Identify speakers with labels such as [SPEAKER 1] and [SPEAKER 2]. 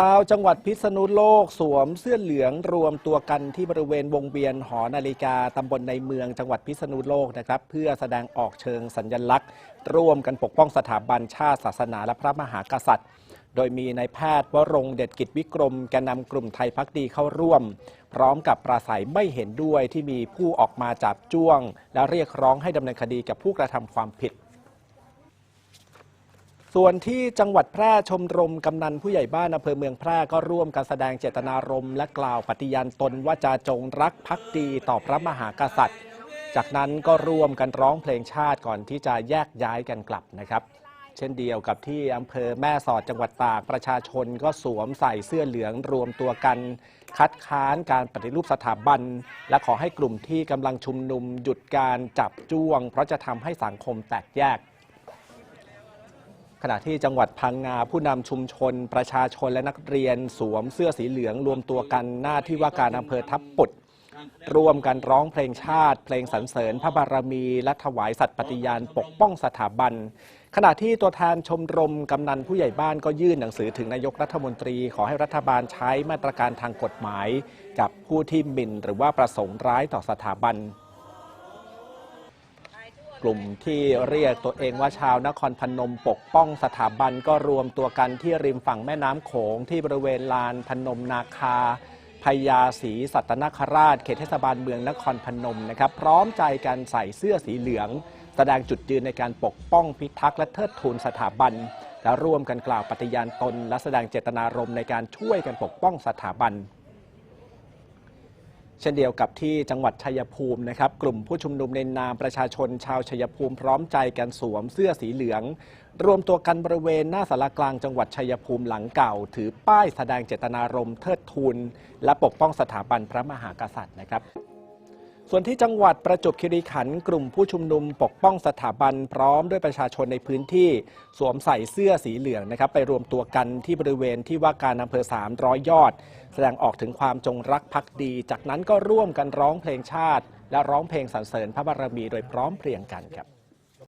[SPEAKER 1] ชาวจังหวัดพิษณุโลกสวมเสื้อเหลืองรวมตัวกันที่บริเวณวงเวียนหอนาฬิกาตำบลในเมืองจังหวัดพิษณุโลกนะครับ เพื่อแสดงออกเชิงสัญญลักษณ์ ร่วมกันปกป้องสถาบันชาติศาสนาและพระมหากษัตริย์ โดยมีนายแพทย์วรงเดชกิจวิกรมแกนนำกลุ่มไทยพักดีเข้าร่วม พร้อมกับปราศัยไม่เห็นด้วยที่มีผู้ออกมาจับจ้วง และเรียกร้องให้ดำเนินคดีกับผู้กระทำความผิด ส่วนที่จังหวัดแพร่ชมรมกำนันผู้ใหญ่บ้านอำเภอเมืองแพร่ก็ร่วมกันแสดงเจตนารมณ์และกล่าวปฏิญาณตนว่าจะจงรักภักดีต่อพระมหากษัตริย์ จากนั้นก็ร่วมกันร้องเพลงชาติก่อนที่จะแยกย้ายกันกลับนะครับ เช่นเดียวกับที่อำเภอแม่สอดจังหวัดตากประชาชนก็สวมใส่เสื้อเหลืองรวมตัวกันคัดค้านการปฏิรูปสถาบัน และขอให้กลุ่มที่กำลังชุมนุมหยุดการจับจ้วง เพราะจะทำให้สังคมแตกแยก ขณะที่จังหวัดพังงาผู้นำชุมชน ประชาชนและนักเรียนสวมเสื้อสีเหลืองรวมตัวกันหน้าที่ว่าการอำเภอทับปุดร่วมกันร้องเพลงชาติ เพลงสรรเสริญพระบารมี และถวายสัตย์ปฏิญาณปกป้องสถาบัน ขณะที่ตัวแทนชมรมกำนันผู้ใหญ่บ้านก็ยื่นหนังสือถึงนายกรัฐมนตรี ขอให้รัฐบาลใช้มาตรการทางกฎหมาย กับผู้ที่หมิ่นหรือว่าประสงค์ร้ายต่อสถาบัน กลุ่มที่เรียกตัวเองว่าชาวนครพนมปกป้องสถาบันก็รวมตัวกันที่ริมฝั่งแม่น้ำโขงที่บริเวณลานพนมนาคาพญาศรีสัตนคราช เขตเทศบาลเมืองนครพนมนะครับ พร้อมใจกันใส่เสื้อสีเหลือง แสดงจุดยืนในการปกป้องพิทักษ์และเทิดทูนสถาบัน และร่วมกันกล่าวปฏิญาณตน และแสดงเจตนารมณ์ในการช่วยกันปกป้องสถาบัน เช่นเดียวกับที่จังหวัดชัยภูมินะครับ กลุ่มผู้ชุมนุมในนามประชาชนชาวชัยภูมิพร้อมใจกันสวมเสื้อสีเหลือง รวมตัวกันบริเวณหน้าสารกลางจังหวัดชัยภูมิหลังเก่า ถือป้ายแสดงเจตนารมณ์เทิดทูนและปกป้องสถาบันพระมหากษัตริย์นะครับ ส่วนที่จังหวัดประจวบคีรีขันธ์กลุ่มผู้ชุมนุมปกป้องสถาบันพร้อมด้วยประชาชนในพื้นที่สวมใส่เสื้อสีเหลืองนะครับไปรวมตัวกันที่บริเวณที่ว่าการอำเภอ 300 ยอด แสดงออกถึงความจงรักภักดี จากนั้นก็ร่วมกันร้องเพลงชาติ และร้องเพลงสรรเสริญพระบารมีโดยพร้อมเพรียงกันครับ